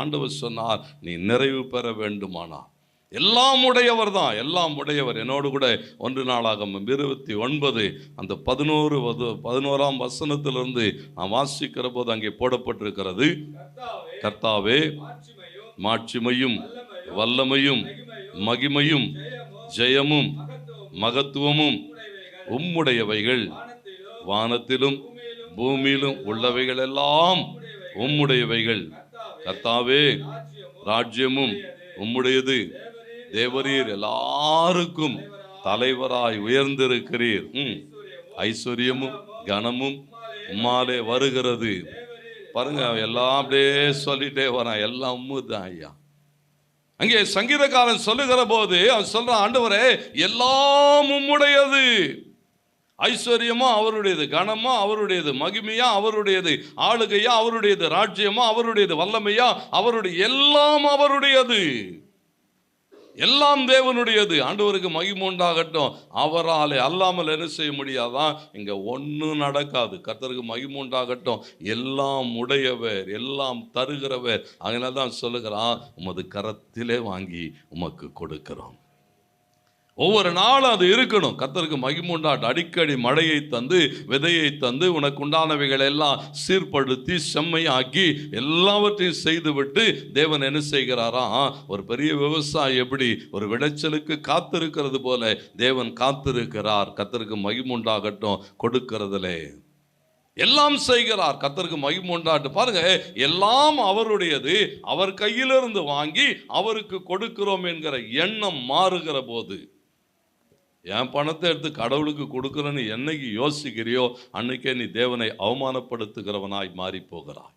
ஆண்டவர் சொன்னார் நீ நிறைவு பெற வேண்டுமானா எல்லாம் உடையவர் தான் எல்லாம் உடையவர். என்னோடு கூட ஒன்று நாளாகும் இருபத்தி ஒன்பது அந்த பதினோரு வது பதினோராம் வசனத்திலிருந்து நான் வாசிக்கிற போது அங்கே போடப்பட்டிருக்கிறது. கர்த்தாவே மாட்சிமையும் வல்லமையும் மகிமையும் ஜெயமும் மகத்துவமும் உம்முடையவைகள். வானத்திலும் பூமியிலும் உள்ளவைகள் எல்லாம் உம்முடையவைகள். கர்த்தாவே ராஜ்யமும் உம்முடையது. தேவரீர் எல்லாருக்கும் தலைவராய் உயர்ந்திருக்கிறீர். ம். ஐஸ்வர்யமும் கனமும் உம்மாலே வருகிறது. பாருங்க எல்லாம் அப்படியே சொல்லிட்டே வரான். எல்லாம் உம்மு தான் ஐயா. அங்கே சங்கீதக்காரன் சொல்லுகிற போது அவன் சொல்றான் ஆண்டவரே எல்லாம் உம்முடையது. ஐஸ்வர்யமா அவருடையது கனமா அவருடையது மகிமையா அவருடையது ஆளுகையா அவருடையது ராஜ்யமா அவருடையது வல்லமையா அவருடைய எல்லாம் அவருடையது. எல்லாம் தேவனுடையது. ஆண்டவருக்கு மகிமை உண்டாகட்டும். அல்லாமல் என்ன செய்ய முடியாதான்? இங்கே ஒன்றும் நடக்காது. கர்த்தருக்கு மகிமை உண்டாகட்டும். எல்லாம் உடையவர் எல்லாம் தருகிறவர். அதனால தான் சொல்லுகிறான் உமது கரத்திலே வாங்கி உமக்கு கொடுக்கிறோம். ஒவ்வொரு நாளும் அது இருக்கணும். கத்தருக்கு மகிமுண்டாட்டு அடிக்கடி மழையை தந்து விதையை தந்து உனக்கு உண்டானவைகள் எல்லாம் சீர்படுத்தி செம்மையாக்கி எல்லாவற்றையும் செய்துவிட்டு தேவன் என்ன செய்கிறாரா? ஒரு பெரிய விவசாயி எப்படி ஒரு விளைச்சலுக்கு காத்திருக்கிறது போல தேவன் காத்திருக்கிறார். கத்தருக்கு மகிமுண்டாகட்டும் கொடுக்கிறதுலே. எல்லாம் செய்கிறார். கத்தருக்கு மகிமுண்டாட்டு பாருங்க எல்லாம் அவருடையது. அவர் கையிலிருந்து வாங்கி அவருக்கு கொடுக்கிறோம் என்கிற எண்ணம் மாறுகிற போது என் பணத்தை எடுத்து கடவுளுக்கு கொடுக்குறேன்னு என்னைக்கு யோசிக்கிறியோ அன்னைக்கே நீ தேவனை அவமானப்படுத்துகிறவனாய் மாறி போகிறாய்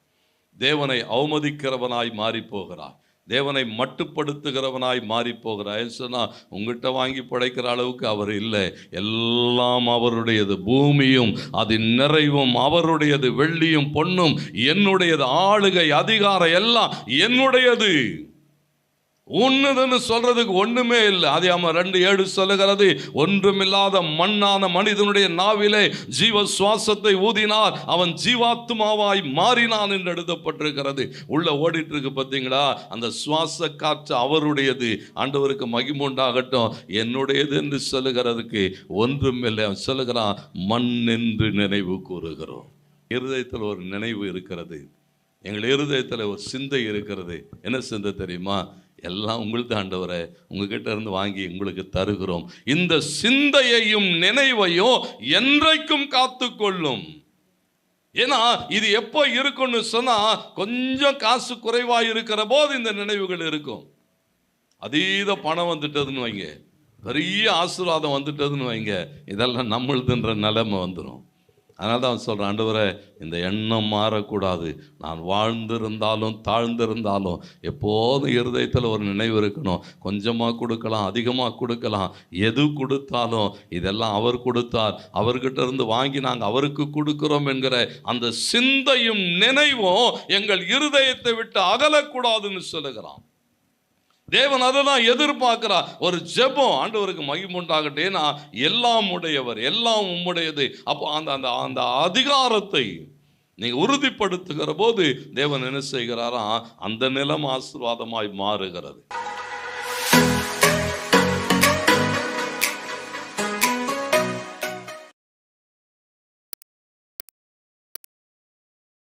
தேவனை அவமதிக்கிறவனாய் மாறி போகிறாய் தேவனை மட்டுப்படுத்துகிறவனாய் மாறி போகிறாய் சொன்னால் உங்ககிட்ட வாங்கி படைக்கிற அளவுக்கு அவர் இல்லை. எல்லாம் அவருடையது பூமியும் அதன் நிறைவும் அவருடையது வெள்ளியும் பொண்ணும் என்னுடையது ஆளுகை அதிகாரம் எல்லாம் என்னுடையது. உன்னதுன்னு சொல்றதுக்கு ஒண்ணுமே இல்லை. அதே அவன் ரெண்டு ஏழு சொல்லுகிறது ஒன்றுமில்லாத மண்ணான மனிதனுடைய நாவிலே ஜீவ சுவாசத்தை ஊதினார். அவன் ஜீவாத்மாவாய் மாறினான் என்று எழுதப்பட்டிருக்கிறது. உள்ள ஓடிட்டு இருக்கு பார்த்தீங்களா? அந்த சுவாச காற்று அவருடையது. ஆண்டவருக்கு மகிமுண்டாகட்டும் என்னுடையது என்று சொல்லுகிறதுக்கு ஒன்றுமில்லை. அவன் சொல்லுகிறான் மண் என்று நினைவு கூறுகிறோம். இருதயத்தில் ஒரு நினைவு இருக்கிறது. எங்கள் இருதயத்தில் ஒரு சிந்தை இருக்கிறது. என்ன சிந்தை தெரியுமா? எல்லாம் உங்களுது ஆண்டவரை உங்ககிட்ட இருந்து வாங்கி உங்களுக்கு தருகிறோம். இந்த சிந்தையையும் நினைவையும் என்றைக்கும் காத்துக்கொள்ளும். ஏன்னா இது எப்போ இருக்கும்னு சொன்னால் கொஞ்சம் காசு குறைவாக இருக்கிற போது இந்த நினைவுகள் இருக்கும். அதீத பணம் வந்துட்டதுன்னு வைங்க. பெரிய ஆசீர்வாதம் வந்துட்டதுன்னு வைங்க. இதெல்லாம் நம்மளுதுன்ற நிலைமை வந்துடும் அதனால தான் அவன் சொல்கிறான் ஆண்டவரை இந்த எண்ணம் மாறக்கூடாது. நான் வாழ்ந்திருந்தாலும் தாழ்ந்திருந்தாலும் எப்போதும் இருதயத்தில் ஒரு நினைவு இருக்கணும். கொஞ்சமாக கொடுக்கலாம் அதிகமாக கொடுக்கலாம். எது கொடுத்தாலும் இதெல்லாம் அவர் கொடுத்தார். அவர்கிட்ட இருந்து வாங்கி நாங்கள் அவருக்கு கொடுக்குறோம் என்கிற அந்த சிந்தையும் நினைவும் எங்கள் இருதயத்தை விட்டு அகலக்கூடாதுன்னு சொல்லுகிறான். தேவன் அதை தான் எதிர்பார்க்கிறார் ஒரு ஜெபம் ஆண்டவருக்கு மகிமுண்டாகட்டும் எல்லாம் உடையவர் எல்லாம் உம்முடையது. அப்போ அந்த அந்த அந்த அதிகாரத்தை நீங்க உறுதிப்படுத்துகிற போது தேவன் என்ன செய்கிறாரா? அந்த நிலம் ஆசீர்வாதமாய் மாறுகிறது.